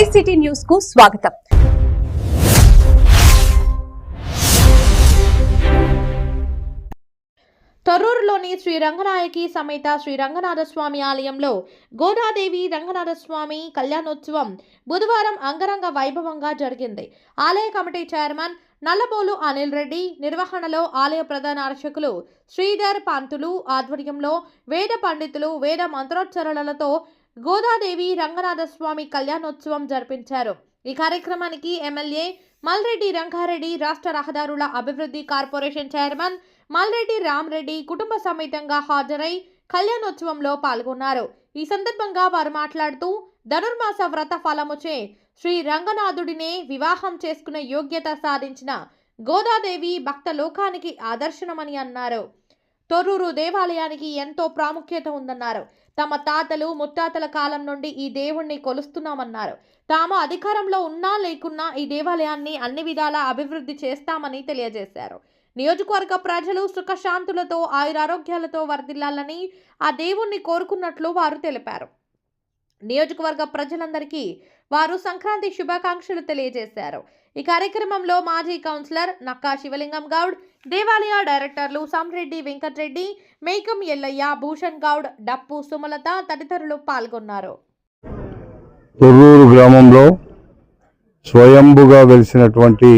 ICT న్యూస్కు స్వాగతం. తొర్రూరులోని శ్రీ రంగనాయకి సమేత శ్రీ రంగనాథస్వామి ఆలయంలో గోదాదేవి రంగనాథస్వామి కళ్యాణోత్సవం బుధవారం అంగరంగ వైభవంగా జరిగింది. ఆలయ కమిటీ చైర్మన్ నల్లబోలు అనిల్ రెడ్డి నిర్వహణలో ఆలయ ప్రధాన అర్చకులు శ్రీధర్ పంతులు ఆధ్వర్యంలో వేద పండితులు వేద మంత్రోచ్చరణలతో గోదాదేవి రంగనాథస్వామి కళ్యాణోత్సవం జరిపించారు. ఈ కార్యక్రమానికి ఎమ్మెల్యే మల్రెడ్డి రంగారెడ్డి రాష్ట్ర రహదారుల అభివృద్ధి కార్పొరేషన్ చైర్మన్ మల్రెడ్డి రామ్రెడ్డి కుటుంబ సమేతంగా హాజరై కళ్యాణోత్సవంలో పాల్గొన్నారు. ఈ సందర్భంగా వారు మాట్లాడుతూ ధనుర్మాస వ్రత ఫలముచే శ్రీ రంగనాథుడినే వివాహం చేసుకునే యోగ్యత సాధించిన గోదాదేవి భక్త లోకానికి ఆదర్శనమని అన్నారు. తొర్రూరు దేవాలయానికి ఎంతో ప్రాముఖ్యత ఉందన్నారు. తమ తాతలు ముత్తాతల కాలం నుండి ఈ దేవుణ్ణి కొలుస్తున్నామన్నారు. తాము అధికారంలో ఉన్నా లేకున్నా ఈ దేవాలయాన్ని అన్ని విధాలా అభివృద్ధి చేస్తామని తెలియజేశారు. నియోజకవర్గ ప్రజలు సుఖశాంతులతో ఆయురారోగ్యాలతో వర్ధిల్లాలని ఆ దేవుణ్ణి కోరుకున్నట్లు వారు తెలిపారు. నియోజకవర్గ ప్రజలందరికీ వారు సంక్రాంతి శుభాకాంక్షలు తెలియజేశారు. ఈ కార్యక్రమంలో మాజీ కౌన్సిలర్ నక్కా శివలింగం గౌడ్ దేవాలయ డైరెక్టర్లు సంరెడ్డి వెంకట్రెడ్డి మేకం ఎల్లయ్య భూషణ్ గౌడ్ డప్పు సుమలత తదితరులు పాల్గొన్నారు. తొర్రూరు గ్రామంలో స్వయంభుగా వెలిసినటువంటి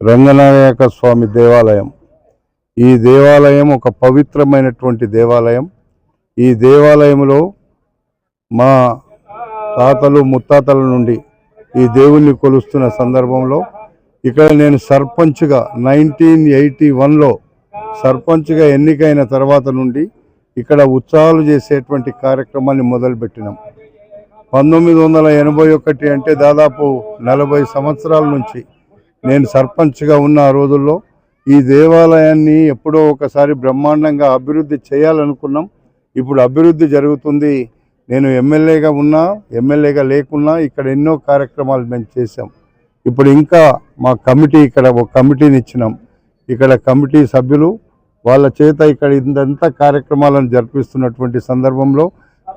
రంగనాయక స్వామి దేవాలయం. ఈ దేవాలయం ఒక పవిత్రమైనటువంటి దేవాలయం. ఈ దేవాలయంలో మా తాతలు ముత్తాతల నుండి ఈ దేవుణ్ణి కొలుస్తున్న సందర్భంలో ఇక్కడ నేను సర్పంచ్గా నైన్టీన్ ఎయిటీ వన్లో సర్పంచ్గా ఎన్నికైన తర్వాత నుండి ఇక్కడ ఉత్సవాలు చేసేటువంటి కార్యక్రమాన్ని మొదలుపెట్టినాం. పంతొమ్మిది వందల ఎనభై ఒకటి అంటే దాదాపు నలభై సంవత్సరాల నుంచి నేను సర్పంచ్గా ఉన్న ఆ రోజుల్లో ఈ దేవాలయాన్ని ఎప్పుడో ఒకసారి బ్రహ్మాండంగా అభివృద్ధి చేయాలనుకున్నాం. ఇప్పుడు అభివృద్ధి జరుగుతుంది. నేను ఎమ్మెల్యేగా ఉన్నా ఎమ్మెల్యేగా లేకున్నా ఇక్కడ ఎన్నో కార్యక్రమాలు మేము చేశాం. ఇప్పుడు ఇంకా మా కమిటీ ఇక్కడ ఒక కమిటీని ఇచ్చినాం. ఇక్కడ కమిటీ సభ్యులు వాళ్ళ చేత ఇక్కడ ఇంతంతా కార్యక్రమాలను జరిపిస్తున్నటువంటి సందర్భంలో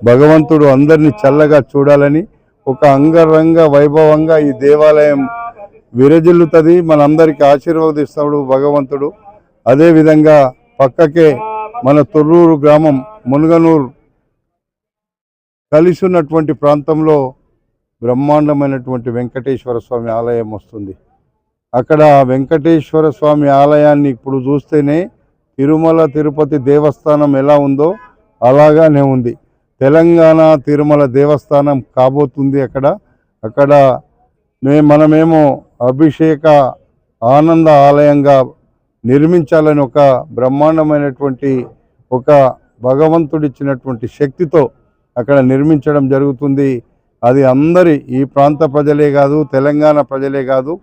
భగవంతుడు అందరినీ చల్లగా చూడాలని ఒక అంగరంగ వైభవంగా ఈ దేవాలయం విరజిల్లుతుంది. మనందరికీ ఆశీర్వదిస్తాడు భగవంతుడు. అదేవిధంగా పక్కకే మన తొర్రూరు గ్రామం మునుగనూరు కలిసి ఉన్నటువంటి ప్రాంతంలో బ్రహ్మాండమైనటువంటి వెంకటేశ్వర స్వామి ఆలయం వస్తుంది. అక్కడ వెంకటేశ్వర స్వామి ఆలయాన్ని ఇప్పుడు చూస్తేనే తిరుమల తిరుపతి దేవస్థానం ఎలా ఉందో అలాగానే ఉంది. తెలంగాణ తిరుమల దేవస్థానం కాబోతుంది అక్కడ. అక్కడ మే మనమేమో అభిషేక ఆనంద ఆలయంగా నిర్మించాలని ఒక బ్రహ్మాండమైనటువంటి ఒక భగవంతుడిచ్చినటువంటి శక్తితో అక్కడ నిర్మించడం జరుగుతుంది. అది అందరి ఈ ప్రాంత ప్రజలే కాదు తెలంగాణ ప్రజలే కాదు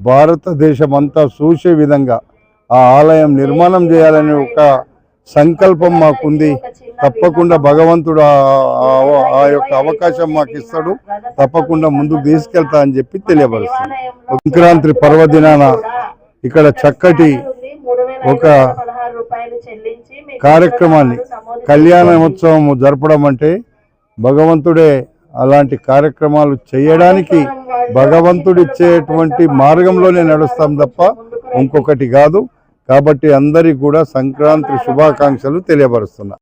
భారతదేశం అంతా చూసే విధంగా ఆ ఆలయం నిర్మాణం చేయాలనే ఒక సంకల్పం మాకుంది. తప్పకుండా భగవంతుడు ఆ- యొక్క అవకాశం మాకు ఇస్తాడు తప్పకుండా ముందుకు తీసుకెళ్తా అని చెప్పి తెలియపరుస్తుంది. సంక్రాంతి పర్వదినాన ఇక్కడ చక్కటి ఒక కార్యక్రమాన్ని కళ్యాణోత్సవం జరపడం అంటే భగవంతుడే అలాంటి కార్యక్రమాలు చేయడానికి భగవంతుడిచ్చేటువంటి మార్గంలోనే నడుస్తాం తప్ప ఇంకొకటి కాదు. కాబట్టి అందరికీ కూడా సంక్రాంతి శుభాకాంక్షలు తెలియపరుస్తున్నా.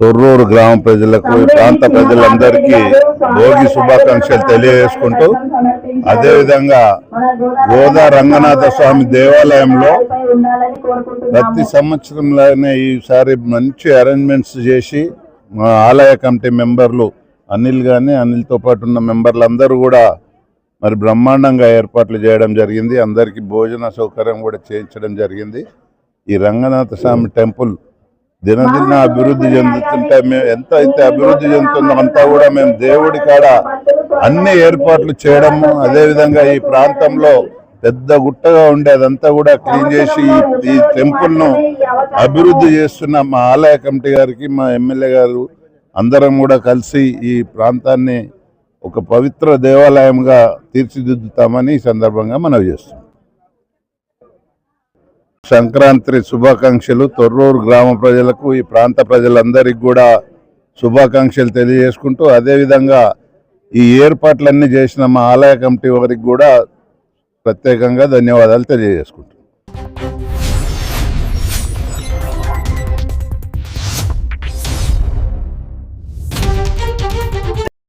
తొర్రూరు గ్రామ ప్రజలకు ప్రాంత ప్రజలందరికీ భోగి శుభాకాంక్షలు తెలియజేసుకుంటూ అదేవిధంగా గోదా రంగనాథ స్వామి దేవాలయంలో ప్రతి సంవత్సరంలోనే ఈసారి మంచి అరేంజ్మెంట్స్ చేసి మా ఆలయ కమిటీ మెంబర్లు అనిల్ కానీ అనిల్తో పాటు ఉన్న మెంబర్లు అందరూ కూడా మరి బ్రహ్మాండంగా ఏర్పాట్లు చేయడం జరిగింది. అందరికీ భోజన సౌకర్యం కూడా చేయించడం జరిగింది. ఈ రంగనాథ స్వామి టెంపుల్ దినదిన అభివృద్ధి చెందుతుంటే మేము ఎంత అయితే అభివృద్ధి చెందుతుందో అంతా కూడా మేము దేవుడి కాడ అన్ని ఏర్పాట్లు చేయడము అదేవిధంగా ఈ ప్రాంతంలో పెద్ద గుట్టగా ఉండే అదంతా కూడా క్లీన్ చేసి ఈ- ఈ టెంపుల్ను అభివృద్ధి చేస్తున్న మా ఆలయ కమిటీ గారికి మా ఎమ్మెల్యే గారు అందరం కూడా కలిసి ఈ ప్రాంతాన్ని ఒక పవిత్ర దేవాలయంగా తీర్చిదిద్దుతామని ఈ సందర్భంగా మనవి చేస్తున్నాం. సంక్రాంతి శుభాకాంక్షలు. తొర్రూరు గ్రామ ప్రజలకు ఈ ప్రాంత ప్రజలందరికీ కూడా శుభాకాంక్షలు తెలియజేసుకుంటూ అదేవిధంగా ఈ ఏర్పాట్లన్నీ చేసిన మా ఆలయ కమిటీ వారికి కూడా ప్రత్యేకంగా ధన్యవాదాలు తెలియజేసుకుంటాను